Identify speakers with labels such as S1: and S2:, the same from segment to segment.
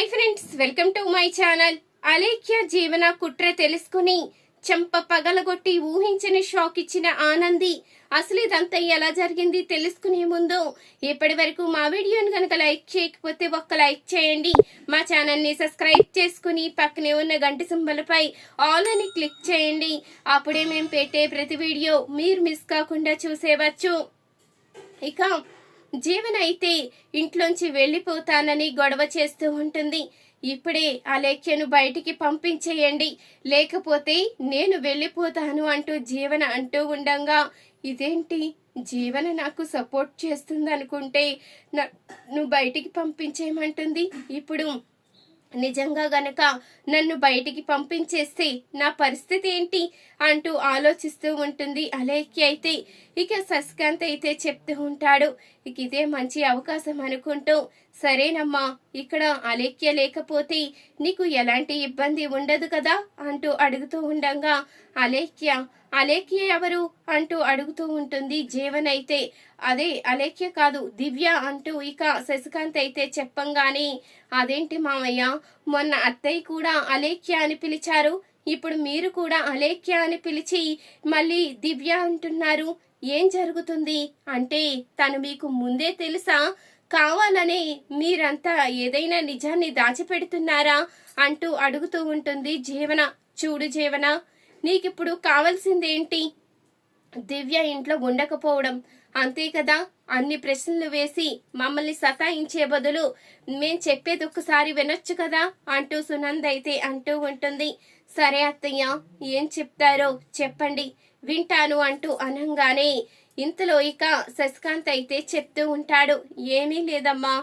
S1: Hi friends welcome to my channel. Alekhya జీవన కుట్ర తెలుసుకుని చెంప పగలగొట్టి ఊహించని షాక్ ఇచ్చిన ఆనంది అసలు ఇదంతా ఎలా జరిగింది తెలుసుకునే ముందు ఇప్పటి వరకు మా వీడియోని కనుక లైక్ చేయకపోతే ఒక్క లైక్ చేయండి. మా ఛానల్ని సబ్స్క్రైబ్ చేసుకుని పక్కనే ఉన్న గంట సింబలపై ఆల్ అని క్లిక్ చేయండి. అప్పుడే మేము పెట్టే ప్రతి వీడియో మీరు మిస్ కాకుండా చూసేవచ్చు. ఇక జీవన అయితే ఇంట్లోంచి వెళ్ళిపోతానని గొడవ చేస్తూ ఉంటుంది. ఇప్పుడే అలేఖ్యను బయటికి పంపించేయండి. లేకపోతే నేను వెళ్ళిపోతాను అంటూ జీవన అంటూ ఉండంగా ఇదేంటి? జీవన నాకు సపోర్ట్ చేస్తుంది అనుకుంటే నువ్వు బయటికి పంపించేయమంటుంది. ఇప్పుడు నిజంగా గనక నన్ను బయటికి పంపించేస్తే నా పరిస్థితి ఏంటి అంటూ ఆలోచిస్తూ ఉంటుంది. అలేఖ్య అయితే ఇక సస్కాంత్ అయితే చెప్తూ ఉంటాడు. ఇక ఇదే మంచి అవకాశం అనుకుంటూ సరేనమ్మా ఇక్కడ అలేఖ్య లేకపోతే నీకు ఎలాంటి ఇబ్బంది ఉండదు కదా? అంటూ అడుగుతూ ఉండంగా అలేఖ్య అలేఖ్య ఎవరు? అంటూ అడుగుతూ ఉంటుంది జీవన్ అయితే అదే అలేఖ్య కాదు దివ్య అంటూ ఇక శశికాంత్ అయితే చెప్పంగానే అదేంటి మామయ్య మొన్న అత్తయ్య కూడా అలేఖ్య అని పిలిచారు. ఇప్పుడు మీరు కూడా అలేఖ్య అని పిలిచి మళ్ళీ దివ్య అంటున్నారు. ఏం జరుగుతుంది? అంటే తను మీకు ముందే తెలుసా? కావాలని మీరంతా ఏదైనా నిజాన్ని దాచిపెడుతున్నారా అంటూ అడుగుతూ ఉంటుంది జీవన చూడు జీవన. నీకిప్పుడు కావాల్సిందేంటి? దివ్య ఇంట్లో ఉండకపోవడం. అంతే కదా? అన్ని ప్రశ్నలు వేసి మమ్మల్ని సతాయించే బదులు మేం చెప్పేది ఒక్కసారి వినొచ్చు కదా? అంటూ సునంద్ అయితే అంటూ ఉంటుంది. సరే అత్తయ్య ఏం చెప్తారో చెప్పండి. వింటాను అంటూ అనంగానే ఇంతలో ఇక శశికాంత్ అయితే చెప్తూ ఉంటాడు ఏమీ లేదమ్మా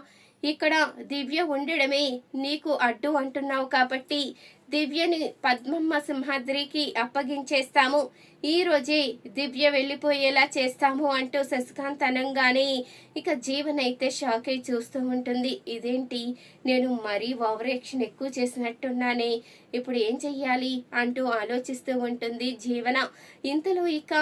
S1: ఇక్కడ దివ్య ఉండడమే నీకు అడ్డు అంటున్నావు కాబట్టి దివ్యని పద్మమ్మ సింహాద్రికి అప్పగించేస్తాము. ఈ రోజే దివ్య వెళ్ళిపోయేలా చేస్తాము అంటూ శశికాంత్ అనంగానే ఇక జీవన్ అయితే షాక్ అయి చూస్తూ ఉంటుంది. ఇదేంటి? నేను మరీ ఓవరేక్షన్ ఎక్కువ చేసినట్టున్నానే. ఇప్పుడు ఏం చెయ్యాలి? అంటూ ఆలోచిస్తూ ఉంటుంది జీవన. ఇంతలో ఇక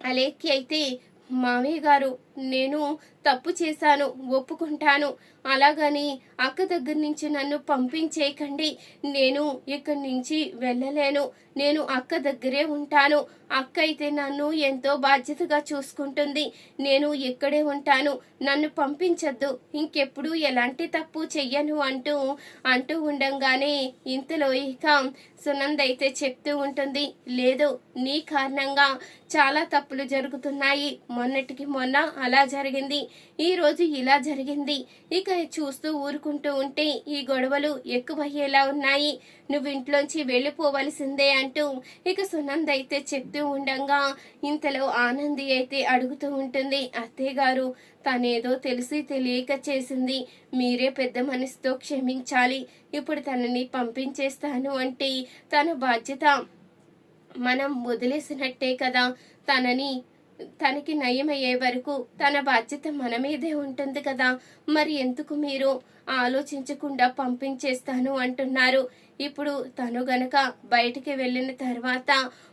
S1: అలేఖ్య అయితే మామయ్య గారు నేను తప్పు చేశాను ఒప్పుకుంటాను. అలాగని అక్క దగ్గర నుంచి నన్ను పంపించేయకండి. నేను ఇక్కడి నుంచి వెళ్ళలేను. నేను అక్క దగ్గరే ఉంటాను. అక్క అయితే నన్ను ఎంతో బాధ్యతగా చూసుకుంటుంది. నేను ఇక్కడే ఉంటాను. నన్ను పంపించద్దు. ఇంకెప్పుడు ఎలాంటి తప్పు చెయ్యను అంటూ అంటూ ఉండంగానే ఇంతలో ఇక సునంద్ అయితే చెప్తూ ఉంటుంది. లేదు నీ కారణంగా చాలా తప్పులు జరుగుతున్నాయి. మొన్నటికి మొన్న అలా జరిగింది. ఈ రోజు ఇలా జరిగింది. ఇక చూస్తూ ఊరుకుంటూ ఉంటే ఈ గొడవలు ఎక్కువయ్యేలా ఉన్నాయి. నువ్వు ఇంట్లోంచి వెళ్ళిపోవలసిందే అంటూ ఇక సునంద్ అయితే చెప్తూ ఉండగా ఇంతలో ఆనంది అయితే అడుగుతూ ఉంటుంది. అత్తయ్య గారు తనేదో తెలిసి తెలియక చేసింది. మీరే పెద్ద మనసుతో క్షమించాలి. ఇప్పుడు తనని పంపించేస్తాను అంటే తన బాధ్యత మనం వదిలేసినట్టే కదా తనని తనకి నయమయ్యే వరకు తన బాధ్యత మన మీదే ఉంటుంది కదా. మరి ఎందుకు మీరు ఆలోచించకుండా పంపించేస్తాను అంటున్నారు. ఇప్పుడు తను గనక బయటికి వెళ్ళిన తర్వాత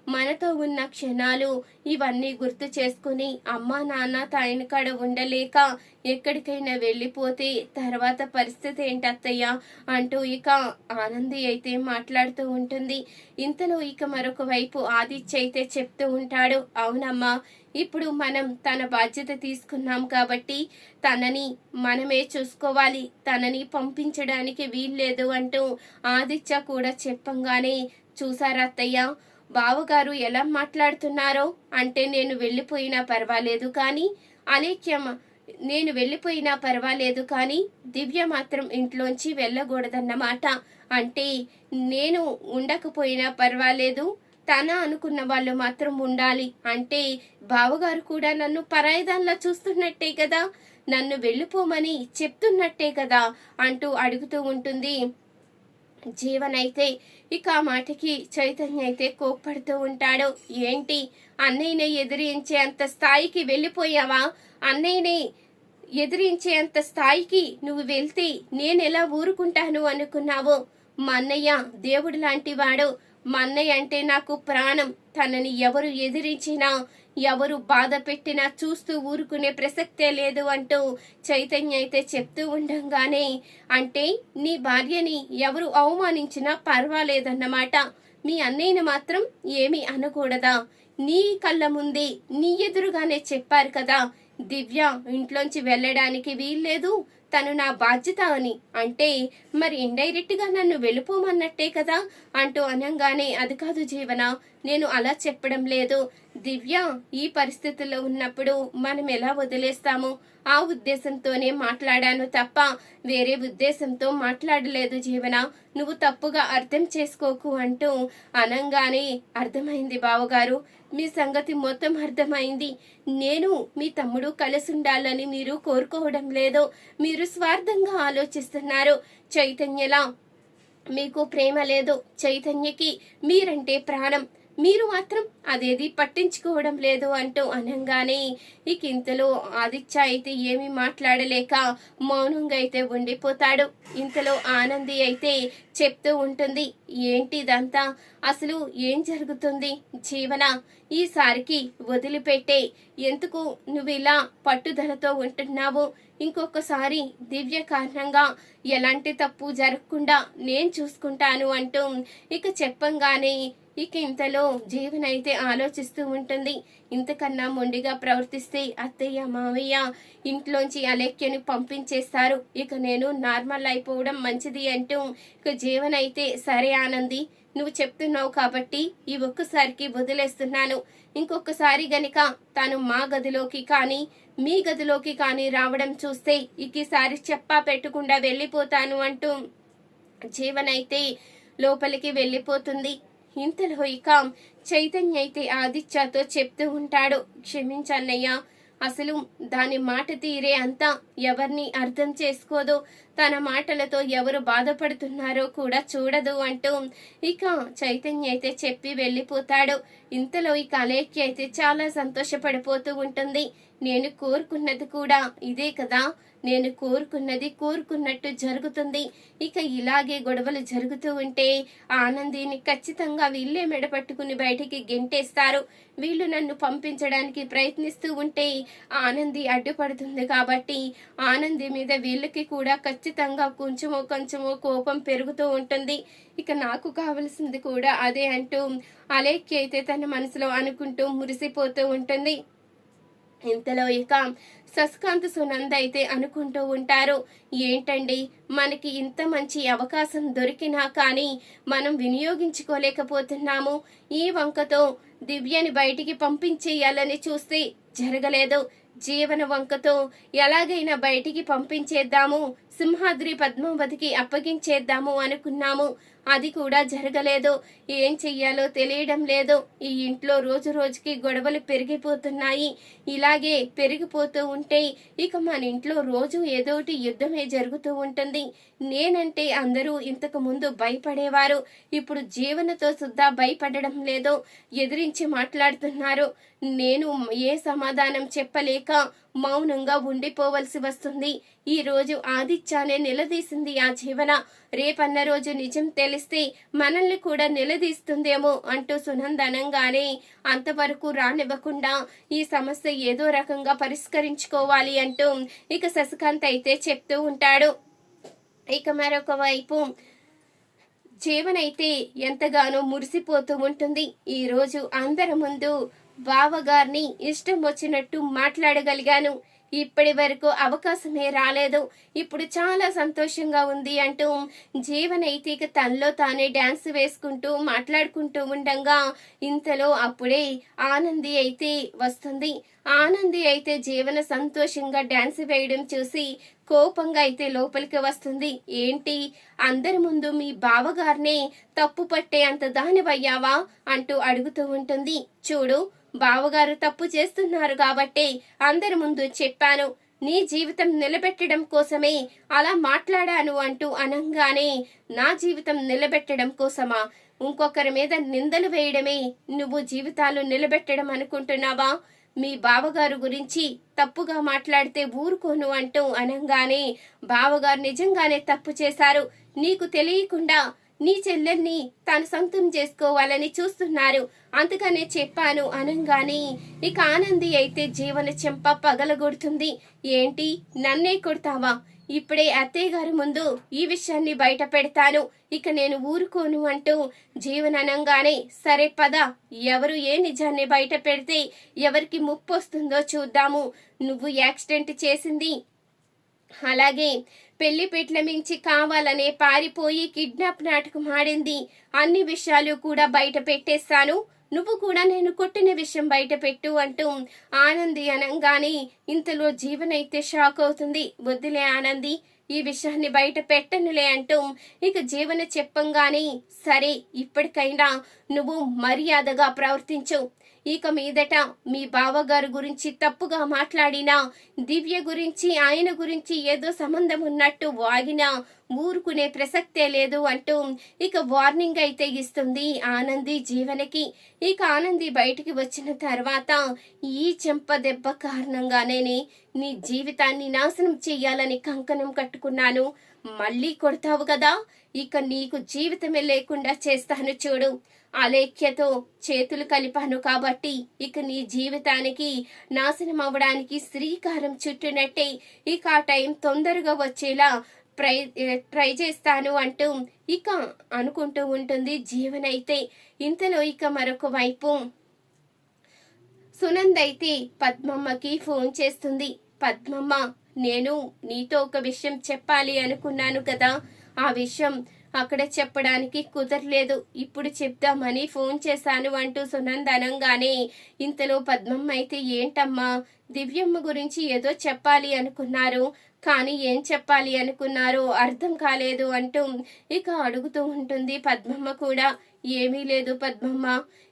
S1: మనతో ఉన్న క్షణాలు ఇవన్నీ గుర్తు చేసుకుని అమ్మా నాన్న తాయిన కాడ ఉండలేక ఎక్కడికైనా వెళ్ళిపోతే తర్వాత పరిస్థితి ఏంటి అంటూ ఇక ఆనంది అయితే మాట్లాడుతూ ఉంటుంది. ఇంతలో ఇక మరొక వైపు ఆదిత్య అయితే చెప్తూ ఉంటాడు అవునమ్మా ఇప్పుడు మనం తన బాధ్యత తీసుకున్నాం కాబట్టి తనని మనమే చూసుకోవాలి. తనని పంపించడానికి వీల్లేదు అంటూ ఆదిత్య కూడా చెప్పంగానే చూసారా అత్తయ్య బావగారు ఎలా మాట్లాడుతున్నారో? అంటే నేను వెళ్ళిపోయినా పర్వాలేదు కానీ అలేఖ్యమ్మ నేను వెళ్ళిపోయినా పర్వాలేదు కానీ దివ్య మాత్రం ఇంట్లోంచి వెళ్ళకూడదన్నమాట. అంటే నేను ఉండకపోయినా పర్వాలేదు తన అనుకున్న వాళ్ళు మాత్రం ఉండాలి. అంటే బావగారు కూడా నన్ను పరాయిదాన్లా చూస్తున్నట్టే కదా. నన్ను వెళ్ళిపోమని చెప్తున్నట్టే కదా అంటూ అడుగుతూ ఉంటుంది. జీవనైతే ఇక ఆ మాటకి చైతన్య అయితే కోప్పడుతూ ఉంటాడు. ఏంటి? అన్నయ్యని ఎదిరించే అంత స్థాయికి వెళ్ళిపోయావా? అన్నయ్యని ఎదిరించే అంత స్థాయికి నువ్వు వెళ్తే నేను ఎలా ఊరుకుంటాను అనుకున్నావో? మా అన్నయ్య దేవుడు లాంటి వాడు. మా అన్నయ్య అంటే నాకు ప్రాణం. తనని ఎవరు ఎదిరించినా ఎవరు బాధ పెట్టినా చూస్తూ ఊరుకునే ప్రసక్తే లేదు అంటూ చైతన్య అయితే చెప్తూ ఉండంగానే అంటే నీ భార్యని ఎవరు అవమానించినా పర్వాలేదన్నమాట. మీ అన్నయ్యని మాత్రం ఏమీ అనకూడదా? నీ కళ్ళ ముందే నీ ఎదురుగానే చెప్పారు కదా. దివ్య ఇంట్లోంచి వెళ్ళడానికి వీల్లేదు. తను నా బాధ్యత అని అంటే మరి ఇండైరెక్ట్గా నన్ను వెళ్ళిపోమన్నట్టే కదా? అంటూ అనంగానే అది కాదు జీవన నేను అలా చెప్పడం లేదు. దివ్య ఈ పరిస్థితుల్లో ఉన్నప్పుడు మనం ఎలా వదిలేస్తాము ఆ ఉద్దేశంతోనే మాట్లాడాను తప్ప వేరే ఉద్దేశంతో మాట్లాడలేదు జీవన. నువ్వు తప్పుగా అర్థం చేసుకోకు అంటూ అనంగానే అర్థమైంది బావగారు. మీ సంగతి మొత్తం అర్థమైంది. నేను మీ తమ్ముడు కలిసి ఉండాలని మీరు కోరుకోవడం లేదు. మీరు స్వార్థంగా ఆలోచిస్తున్నారు. చైతన్యలా మీకు ప్రేమ లేదు. చైతన్యకి మీరంటే ప్రాణం. మీరు మాత్రం అదేది పట్టించుకోవడం లేదు అంటూ అనంగానే ఇక ఇంతలో ఆదిత్య అయితే ఏమీ మాట్లాడలేక మౌనంగా అయితే ఉండిపోతాడు. ఇంతలో ఆనంది అయితే చెప్తూ ఉంటుంది ఏంటి ఇదంతా అసలు ఏం జరుగుతుంది? జీవన ఈసారికి వదిలిపెట్టే. ఎందుకు నువ్వు ఇలా పట్టుదలతో ఉంటున్నావు? ఇంకొకసారి దివ్య కారణంగా ఎలాంటి తప్పు జరగకుండా నేను చూసుకుంటాను అంటూ ఇక చెప్పంగానే ఇక ఇంతలో జీవనైతే అయితే ఆలోచిస్తూ ఉంటుంది. ఇంతకన్నా మొండిగా ప్రవర్తిస్తే అత్తయ్య మావయ్య ఇంట్లోంచి అలేఖ్యను పంపించేస్తారు. ఇక నేను నార్మల్ అయిపోవడం మంచిది అంటూ ఇక జీవనైతే అయితే సరే ఆనంది నువ్వు చెప్తున్నావు కాబట్టి ఈ ఒక్కసారికి వదిలేస్తున్నాను. ఇంకొకసారి గనిక తాను మా గదిలోకి కానీ మీ గదిలోకి కానీ రావడం చూస్తే ఈసారి చెప్పా పెట్టకుండా వెళ్ళిపోతాను అంటూ జీవన్ అయితే లోపలికి వెళ్ళిపోతుంది. ఇంతలో ఇక చైతన్య అయితే ఆదిత్యతో చెప్తూ ఉంటాడు క్షమించన్నయ్యా అసలు దాని మాట తీరే అంతా ఎవరిని అర్థం చేసుకోదు. తన మాటలతో ఎవరు బాధపడుతున్నారో కూడా చూడదు అంటూ ఇక చైతన్య అయితే చెప్పి వెళ్ళిపోతాడు. ఇంతలో ఇక అలేఖ్య అయితే చాలా సంతోషపడిపోతూ ఉంటుంది. నేను కోరుకున్నది కూడా ఇదే కదా. నేను కోరుకున్నది కోరుకున్నట్టు జరుగుతుంది. ఇక ఇలాగే గొడవలు జరుగుతూ ఉంటే ఆనందిని ఖచ్చితంగా వీళ్ళే మెడపట్టుకుని బయటికి గెంటేస్తారు. వీళ్ళు నన్ను పంపించడానికి ప్రయత్నిస్తూ ఉంటే ఆనంది అడ్డుపడుతుంది కాబట్టి ఆనంది మీద వీళ్ళకి కూడా ఖచ్చితంగా కొంచెమో కొంచెమో కోపం పెరుగుతూ ఉంటుంది. ఇక నాకు కావలసింది కూడా అదే అంటూ అలేఖ్య అయితే తన మనసులో అనుకుంటూ మురిసిపోతూ ఉంటుంది. ఇంతలో ఇక శశికాంత్ సునంద అయితే అనుకుంటూ ఉంటారు. ఏంటండి? మనకి ఇంత మంచి అవకాశం దొరికినా కానీ మనం వినియోగించుకోలేకపోతున్నాము. ఈ వంకతో దివ్యని బయటికి పంపించేయాలని చూస్తే జరగలేదు. జీవన వంకతో ఎలాగైనా బయటికి పంపించేద్దాము. సింహాద్రి పద్మావతికి అప్పగించేద్దాము అనుకున్నాము. అది కూడా జరగలేదు. ఏం చెయ్యాలో తెలియడం లేదు. ఈ ఇంట్లో రోజు రోజుకి గొడవలు పెరిగిపోతున్నాయి. ఇలాగే పెరిగిపోతూ ఉంటే ఇక మన ఇంట్లో రోజు ఏదోటి యుద్ధమే జరుగుతూ ఉంటుంది. నేనంటే అందరూ ఇంతకు ముందు భయపడేవారు. ఇప్పుడు జీవనతో సుద్ధా భయపడడం లేదు. ఎదిరించి మాట్లాడుతున్నారు. నేను ఏ సమాధానం చెప్పలేక మౌనంగా ఉండిపోవలసి వస్తుంది. ఈ రోజు ఆదిత్యానే నిలదీసింది ఆ జీవన. రేపన్న రోజు నిజం తెలిస్తే మనల్ని కూడా నిలదీస్తుందేమో అంటూ సునందనంగానే అంతవరకు రానివ్వకుండా ఈ సమస్య ఏదో రకంగా పరిష్కరించుకోవాలి అంటూ ఇక శశికాంత్ అయితే చెప్తూ ఉంటాడు. ఇక మరొక వైపు జీవనైతే ఎంతగానో మురిసిపోతూ ఉంటుంది. ఈ రోజు అందరి ముందు బావగారిని ఇష్టం వచ్చినట్టు మాట్లాడగలిగాను. ఇప్పటి వరకు అవకాశమే రాలేదు. ఇప్పుడు చాలా సంతోషంగా ఉంది అంటూ జీవనైతిక తనలో తానే డాన్స్ వేసుకుంటూ మాట్లాడుకుంటూ ఉండంగా ఇంతలో అప్పుడే ఆనంది అయితే వస్తుంది. ఆనంది అయితే జీవన సంతోషంగా డాన్స్ వేయడం చూసి కోపంగా అయితే లోపలికి వస్తుంది. ఏంటి? అందరి ముందు మీ బావగారినే తప్పు పట్టే అంత దానివయ్యావా? అంటూ అడుగుతూ ఉంటుంది. చూడు బావగారు తప్పు చేస్తున్నారు కాబట్టి అందరి ముందు చెప్పాను. నీ జీవితం నిలబెట్టడం కోసమే అలా మాట్లాడాను అంటూ అనంగానే నా జీవితం నిలబెట్టడం కోసమా? ఇంకొకరి మీద నిందలు వేయడమే నువ్వు జీవితాలు నిలబెట్టడం అనుకుంటున్నావా? మీ బావగారు గురించి తప్పుగా మాట్లాడితే ఊరుకోను అంటూ అనంగానే బావగారు నిజంగానే తప్పు చేశారు. నీకు తెలియకుండా నీ చెల్లెల్ని తాను సొంతం చేసుకోవాలని చూస్తున్నారు. అందుకనే చెప్పాను అనంగానే ఇక ఆనంది అయితే జీవన చెంప పగలగొడుతుంది. ఏంటి? నన్నే కొడతావా? ఇప్పుడే అత్తయ్య గారి ముందు ఈ విషయాన్ని బయట పెడతాను. ఇక నేను ఊరుకోను అంటూ జీవననంగానే సరే పద ఎవరు ఏ నిజాన్ని బయట పెడితే ఎవరికి ముప్పు వస్తుందో చూద్దాము. నువ్వు యాక్సిడెంట్ చేసింది. అలాగే పెళ్ళి పెట్ల మించి కావాలనే పారిపోయి కిడ్నాప్ నాటకం ఆడింది. అన్ని విషయాలు కూడా బయట పెట్టేస్తాను నువ్వు కూడా నేను కొట్టిన విషయం బయట పెట్టు అంటూ ఆనంది అనంగానే ఇంతలో జీవనైతే షాక్ అవుతుంది. వద్దులే ఆనంది ఈ విషయాన్ని బయట పెట్టనులే అంటూ ఇక జీవన చెప్పంగానే సరే ఇప్పటికైనా నువ్వు మర్యాదగా ప్రవర్తించు. ఇక మీదట మీ బావగారు గురించి తప్పుగా మాట్లాడినా దివ్య గురించి ఆయన గురించి ఏదో సంబంధం ఉన్నట్టు వాగినా ఊరుకునే ప్రసక్తే లేదు అంటూ ఇక వార్నింగ్ అయితే ఇస్తుంది ఆనంది జీవనకి. ఇక ఆనంది బయటికి వచ్చిన తర్వాత ఈ చెంప దెబ్బ కారణంగానే నీ జీవితాన్ని నాశనం చెయ్యాలని కంకణం కట్టుకున్నాను. మళ్ళీ కొడతావు కదా? ఇక నీకు జీవితమే లేకుండా చేస్తాను చూడు. అలేఖ్యతో చేతులు కలిపాను కాబట్టి ఇక నీ జీవితానికి నాశనం అవ్వడానికి శ్రీకారం చుట్టినట్టే. ఇక ఆ టైం తొందరగా వచ్చేలా ట్రై ట్రై చేస్తాను అంటూ ఇక అనుకుంటూ ఉంటుంది జీవనైతే. ఇంతలో ఇక మరొక వైపు సునంద్ అయితే పద్మమ్మకి ఫోన్ చేస్తుంది. పద్మమ్మ నేను నీతో ఒక విషయం చెప్పాలి అనుకున్నాను కదా. ఆ విషయం అక్కడ చెప్పడానికి కుదరలేదు. ఇప్పుడు చెప్దామని ఫోన్ చేశాను అంటూ సునందనంగానే ఇంతలో పద్మమ్మ అయితే ఏంటమ్మా? దివ్యమ్మ గురించి ఏదో చెప్పాలి అనుకున్నారు. కానీ ఏం చెప్పాలి అనుకున్నారో అర్థం కాలేదు అంటూ ఇక అడుగుతూ ఉంటుంది పద్మమ్మ కూడా. ఏమీ లేదు పద్మమ్మ.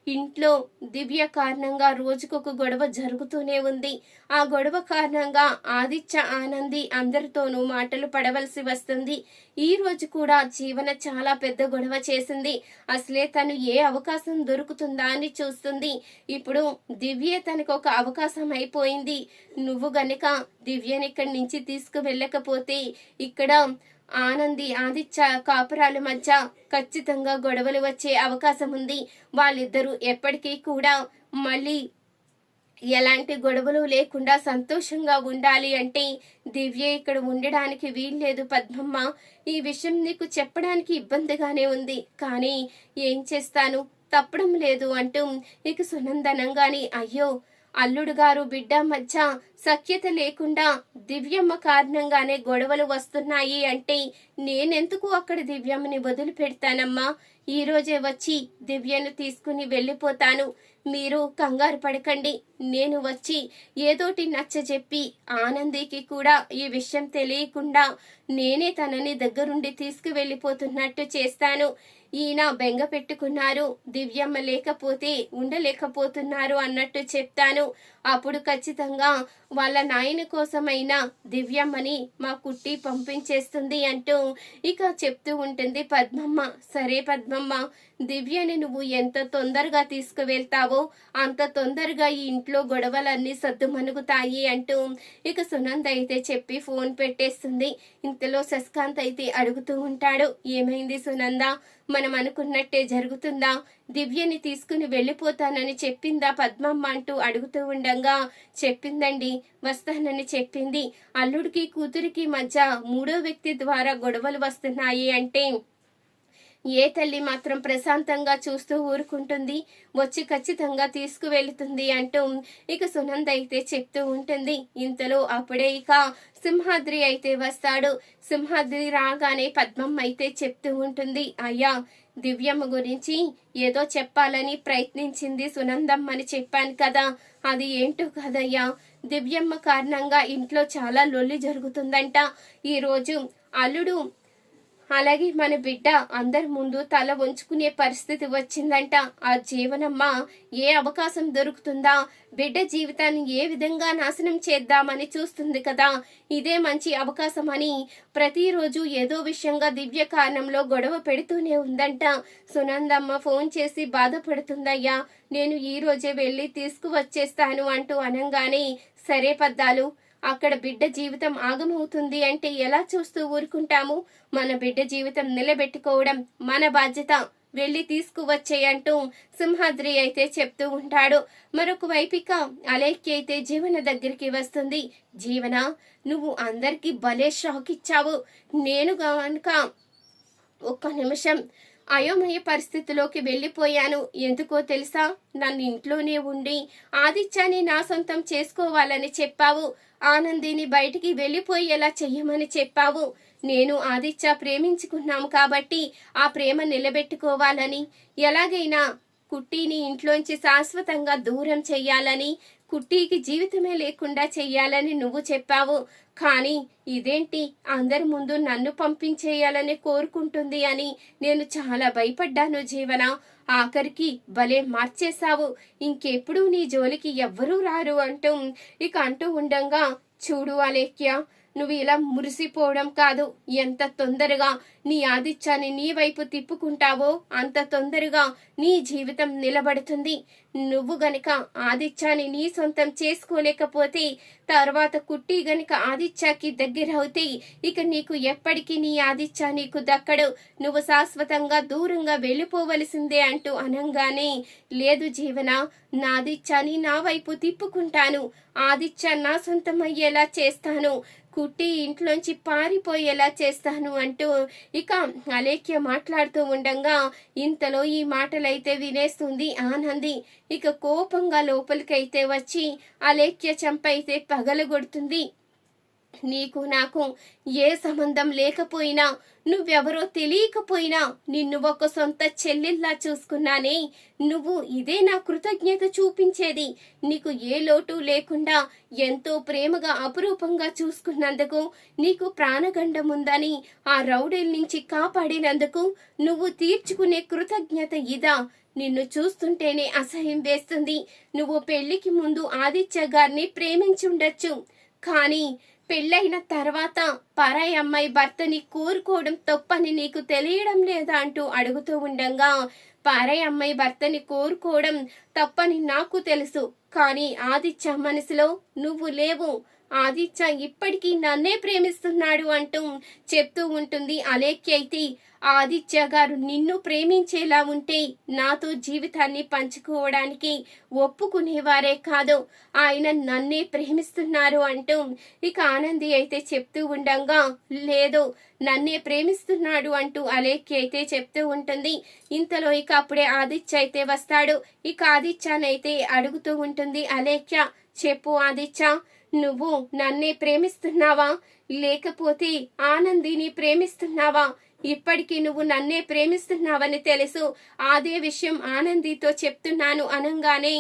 S1: ఇంట్లో దివ్య కారణంగా రోజుకొక గొడవ జరుగుతూనే ఉంది. ఆ గొడవ కారణంగా ఆదిత్య ఆనంది అందరితోనూ మాటలు పడవలసి వస్తుంది. ఈ రోజు కూడా జీవన చాలా పెద్ద గొడవ చేసింది. అసలే తను ఏ అవకాశం దొరుకుతుందా అని చూస్తుంది. ఇప్పుడు దివ్య తనకు ఒక అవకాశం అయిపోయింది. నువ్వు గనక దివ్యని ఇక్కడి నుంచి తీసుకువెళ్ళకపోతే ఇక్కడ ఆనంది ఆదిత్య కాపురాల మధ్య ఖచ్చితంగా గొడవలు వచ్చే అవకాశం ఉంది. వాళ్ళిద్దరూ ఎప్పటికీ కూడా మళ్ళీ ఎలాంటి గొడవలు లేకుండా సంతోషంగా ఉండాలి అంటే దివ్య ఇక్కడ ఉండడానికి వీల్లేదు పద్మమ్మ. ఈ విషయం నీకు చెప్పడానికి ఇబ్బందిగానే ఉంది. కానీ ఏం చేస్తాను? తప్పడం లేదు అంటూ ఇక సునందనంగాని అయ్యో అల్లుడు గారు బిడ్డ మధ్య సఖ్యత లేకుండా దివ్యమ్మ కారణంగానే గొడవలు వస్తున్నాయి అంటే నేనెందుకు అక్కడ దివ్యమ్మని వదిలిపెడతానమ్మా? ఈరోజే వచ్చి దివ్యను తీసుకుని వెళ్ళిపోతాను. మీరు కంగారు పడకండి. నేను వచ్చి ఏదోటి నచ్చజెప్పి ఆనందికి కూడా ఈ విషయం తెలియకుండా నేనే తనని దగ్గరుండి తీసుకువెళ్ళిపోతున్నట్టు చేస్తాను. ఈయన బెంగ పెట్టుకున్నారు. దివ్యమ్మ లేకపోతే ఉండలేకపోతున్నారు అన్నట్టు చెప్తాను. అప్పుడు ఖచ్చితంగా వాళ్ళ నాయన కోసమైనా దివ్యమ్మని మా కుట్టి పంపించేస్తుంది అంటూ ఇక చెప్తూ ఉంటుంది పద్మమ్మ. సరే పద్మమ్మ దివ్యని నువ్వు ఎంత తొందరగా తీసుకువెళ్తావో అంత తొందరగా ఈ ఇంట్లో గొడవలన్నీ సద్దుమణుగుతాయి అంటూ ఇక సునంద్ అయితే చెప్పి ఫోన్ పెట్టేస్తుంది. ఇంతలో శశికాంత్ అయితే అడుగుతూ ఉంటాడు ఏమైంది సునంద? మనం అనుకున్నట్టే జరుగుతుందా? దివ్యని తీసుకుని వెళ్ళిపోతానని చెప్పిందా పద్మమ్మ? అంటూ అడుగుతూ ఉండగా చెప్పిందండి వస్తానని చెప్పింది. అల్లుడికి కూతురికి మధ్య మూడో వ్యక్తి ద్వారా గొడవలు వస్తున్నాయి అంటే ఏ తల్లి మాత్రం ప్రశాంతంగా చూస్తూ ఊరుకుంటుంది వచ్చి ఖచ్చితంగా తీసుకువెళుతుంది అంటూ ఇక సునంద అయితే చెప్తూ ఉంటుంది. ఇంతలో అప్పుడే ఇక సింహాద్రి అయితే వస్తాడు. సింహాద్రి రాగానే పద్మమ్మ అయితే చెప్తూ ఉంటుంది అయ్యా దివ్యమ్మ గురించి ఏదో చెప్పాలని ప్రయత్నించింది సునందమ్మని చెప్పాను కదా. అది ఏంటో కదయ్యా. దివ్యమ్మ కారణంగా ఇంట్లో చాలా లొల్లి జరుగుతుందంట. ఈరోజు అల్లుడు అలాగే మన బిడ్డ అందరి ముందు తల వంచుకునే పరిస్థితి వచ్చిందంట. ఆ జీవనమ్మ ఏ అవకాశం దొరుకుతుందా? బిడ్డ జీవితాన్ని ఏ విధంగా నాశనం చేద్దామని చూస్తుంది కదా? ఇదే మంచి అవకాశం అని ప్రతిరోజు ఏదో విషయంగా దివ్య కారణంలో గొడవ పెడుతూనే ఉందంట. సునందమ్మ ఫోన్ చేసి బాధపడుతుందయ్యా నేను ఈ రోజే వెళ్ళి తీసుకువచ్చేస్తాను అంటూ అనంగానే సరే పద్దాలు అక్కడ బిడ్డ జీవితం ఆగమవుతుంది అంటే ఎలా చూస్తూ ఊరుకుంటాము? మన బిడ్డ జీవితం నిలబెట్టుకోవడం మన బాధ్యత. వెళ్ళి తీసుకువచ్చే అంటూ సింహాద్రి అయితే చెప్తూ ఉంటాడు. మరొక వైపిక అలేఖ్య అయితే జీవన దగ్గరికి వస్తుంది. జీవన నువ్వు అందరికీ భలే షాక్ ఇచ్చావు నేను గనుక ఒక్క నిమిషం అయోమయ పరిస్థితిలోకి వెళ్ళిపోయాను. ఎందుకో తెలుసా? నన్ను ఇంట్లోనే ఉండి ఆదిత్యాన్ని నా సొంతం చేసుకోవాలని చెప్పావు. ఆనందిని బయటికి వెళ్ళిపోయేలా చెయ్యమని చెప్పావు. నేను ఆదిత్య ప్రేమించుకున్నాము కాబట్టి ఆ ప్రేమ నిలబెట్టుకోవాలని ఎలాగైనా కుట్టీని ఇంట్లోంచి శాశ్వతంగా దూరం చెయ్యాలని కుట్టీకి జీవితమే లేకుండా చెయ్యాలని నువ్వు చెప్పావు. కానీ ఇదేంటి? అందరి ముందు నన్ను పంపించేయాలని కోరుకుంటుంది అని నేను చాలా భయపడ్డాను జీవన. ఆఖరికి భలే మార్చేశావు. ఇంకెప్పుడు నీ జోలికి ఎవ్వరూ రారు అంటూ ఇక అంటూ ఉండంగా చూడు అలేఖ్య నువ్వు ఇలా మురిసిపోవడం కాదు. ఎంత తొందరగా నీ ఆదిత్యాన్ని నీ వైపు తిప్పుకుంటావో అంత తొందరగా నీ జీవితం నిలబడుతుంది. నువ్వు గనుక ఆదిత్యాన్ని నీ సొంతం చేసుకోలేకపోతే తర్వాత కుట్టి గనుక ఆదిత్యాకి దగ్గరవుతే ఇక నీకు ఎప్పటికీ నీ ఆదిత్య నీకు దక్కడు. నువ్వు శాశ్వతంగా దూరంగా వెళ్ళిపోవలసిందే అంటూ అనంగానే లేదు జీవన నా ఆదిత్యాన్ని నా వైపు తిప్పుకుంటాను. ఆదిత్య నా సొంతం అయ్యేలా చేస్తాను. కుట్టి ఇంట్లోంచి పారిపోయేలా చేస్తాను అంటూ ఇక అలేఖ్య మాట్లాడుతూ ఉండగా ఇంతలో ఈ మాటలైతే వినేస్తుంది ఆనంది. ఇక కోపంగా లోపలికైతే వచ్చి అలేఖ్య చంపైతే పగలగొడుతుంది. నీకు నాకు ఏ సంబంధం లేకపోయినా నువ్వెవరో తెలియకపోయినా నిన్ను ఒక సొంత చెల్లెల్లా చూసుకున్నానే. నువ్వు ఇదే నా కృతజ్ఞత చూపించేది. నీకు ఏ లోటు లేకుండా ఎంతో ప్రేమగా అపురూపంగా చూసుకున్నందుకు నీకు ప్రాణగండం ఉందని ఆ రౌడీల నుంచి కాపాడినందుకు నువ్వు తీర్చుకునే కృతజ్ఞత ఇదా. నిన్ను చూస్తుంటేనే అసహ్యం వేస్తుంది. నువ్వు పెళ్ళికి ముందు ఆదిత్య గారిని ప్రేమించుండొచ్చు. కానీ పెళ్ళైన తర్వాత పరాయి అమ్మాయి భర్తని కోరుకోవడం తప్పని నీకు తెలియడం లేదా అంటూ అడుగుతూ ఉండంగా పారాయి అమ్మాయి భర్తని కోరుకోవడం తప్పని నాకు తెలుసు. కానీ ఆదిత్య మనసులో నువ్వు లేవు. ఆదిత్య ఇప్పటికీ నన్నే ప్రేమిస్తున్నాడు అంటూ చెప్తూ ఉంటుంది. అలేఖ్య అయితే ఆదిత్య గారు నిన్ను ప్రేమించేలా ఉంటే నాతో జీవితాన్ని పంచుకోవడానికి ఒప్పుకునేవారే కాదు. ఆయన నన్నే ప్రేమిస్తున్నారు అంటూ ఇక ఆనంది అయితే చెప్తూ ఉండంగా లేదు నన్నే ప్రేమిస్తున్నాడు అంటూ అలేఖ్య అయితే చెప్తూ ఉంటుంది. ఇంతలో ఇక అప్పుడే ఆదిత్య అయితే వస్తాడు. ఇక ఆదిత్యనైతే అడుగుతూ ఉంటుంది అలేఖ్య చెప్పు ఆదిత్య నువ్వు నన్నే ప్రేమిస్తున్నావా? లేకపోతే ఆనందిని ప్రేమిస్తున్నావా? ఇప్పటికీ నువ్వు నన్నే ప్రేమిస్తున్నావని తెలుసు. అదే విషయం ఆనందితో చెప్తున్నాను అనంగానే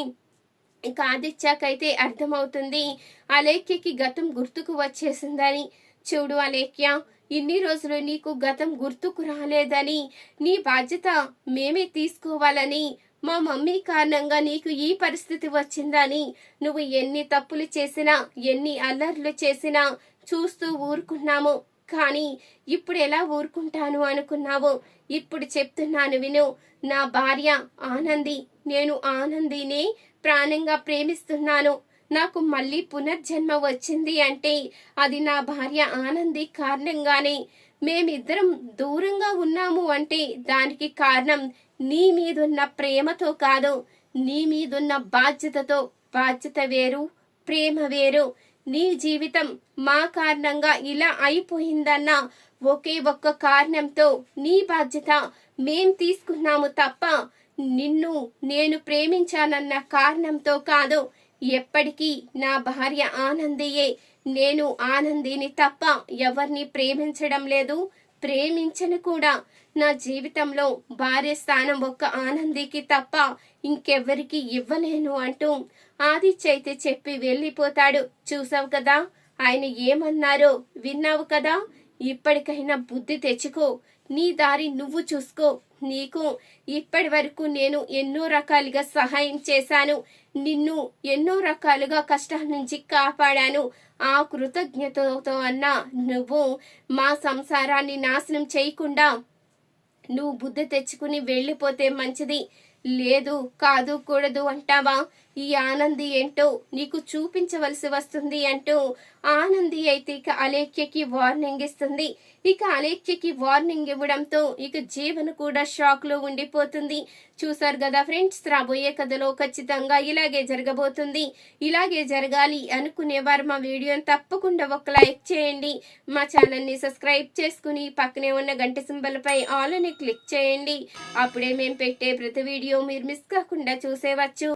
S1: ఇక ఆదిత్యకైతే అర్థమవుతుంది. అలేఖ్యకి గతం గుర్తుకు వచ్చేసిందని. చూడు అలేఖ్య ఇన్ని రోజులు నీకు గతం గుర్తుకు రాలేదని. నీ బాధ్యత మేమే తీసుకోవాలని. మా మమ్మీ కారణంగా నీకు ఈ పరిస్థితి వచ్చిందని. నువ్వు ఎన్ని తప్పులు చేసినా ఎన్ని అల్లర్లు చేసినా చూస్తూ ఊరుకున్నాము. కానీ ఇప్పుడు ఎలా ఊరుకుంటాను అనుకున్నావు? ఇప్పుడు చెప్తున్నాను విను. నా భార్య ఆనంది నేను ఆనందిని ప్రాణంగా ప్రేమిస్తున్నాను. నాకు మళ్ళీ పునర్జన్మ వచ్చింది అంటే అది నా భార్య ఆనంది కారణంగానే. మేమిద్దరం దూరంగా ఉన్నాము అంటే దానికి కారణం నీ మీదున్న ప్రేమతో కాదు నీ మీదున్న బాధ్యతతో. బాధ్యత వేరు ప్రేమ వేరు. నీ జీవితం మా కారణంగా ఇలా అయిపోయిందన్న ఒకే ఒక్క కారణంతో నీ బాధ్యత మేం తీసుకున్నాము తప్ప నిన్ను నేను ప్రేమించానన్న కారణంతో కాదు. ఎప్పటికీ నా భార్య ఆనందియే. నేను ఆనందిని తప్ప ఎవరిని ప్రేమించడం లేదు. ప్రేమించను కూడా. నా జీవితంలో భార్య స్థానం ఒక్క ఆనందికి తప్ప ఇంకెవ్వరికి ఇవ్వలేను అంటూ ఆదిత్యైతే చెప్పి వెళ్ళిపోతాడు. చూసావు కదా ఆయన ఏమన్నారో విన్నావు కదా? ఇప్పటికైనా బుద్ధి తెచ్చుకో. నీ దారి నువ్వు చూసుకో. నీకు ఇప్పటి వరకు నేను ఎన్నో రకాలుగా సహాయం చేశాను. నిన్ను ఎన్నో రకాలుగా కష్టాల నుంచి కాపాడాను. ఆ కృతజ్ఞతతో అన్న నువ్వు మా సంసారాన్ని నాశనం చేయకుండా నువ్వు బుద్ధి తెచ్చుకుని వెళ్ళిపోతే మంచిది. లేదు కాదు కూడదు అంటావా? ఈ ఆనంది ఏంటో నీకు చూపించవలసి వస్తుంది అంటూ ఆనంది అయితే ఇక అలేఖ్యకి వార్నింగ్ ఇస్తుంది. ఇక అలేఖ్యకి వార్నింగ్ ఇవ్వడంతో ఇక జీవన్ కూడా షాక్లో ఉండిపోతుంది. చూసారు కదా ఫ్రెండ్స్ రాబోయే కథలో ఖచ్చితంగా ఇలాగే జరగబోతుంది. ఇలాగే జరగాలి అనుకునేవారు మా వీడియోని తప్పకుండా ఒక లైక్ చేయండి. మా ఛానల్ని సబ్స్క్రైబ్ చేసుకుని పక్కనే ఉన్న గంట సింబల్ పై ఆల్ అని క్లిక్ చేయండి. అప్పుడే మేము పెట్టే ప్రతి వీడియో మీరు మిస్ కాకుండా చూసేవచ్చు.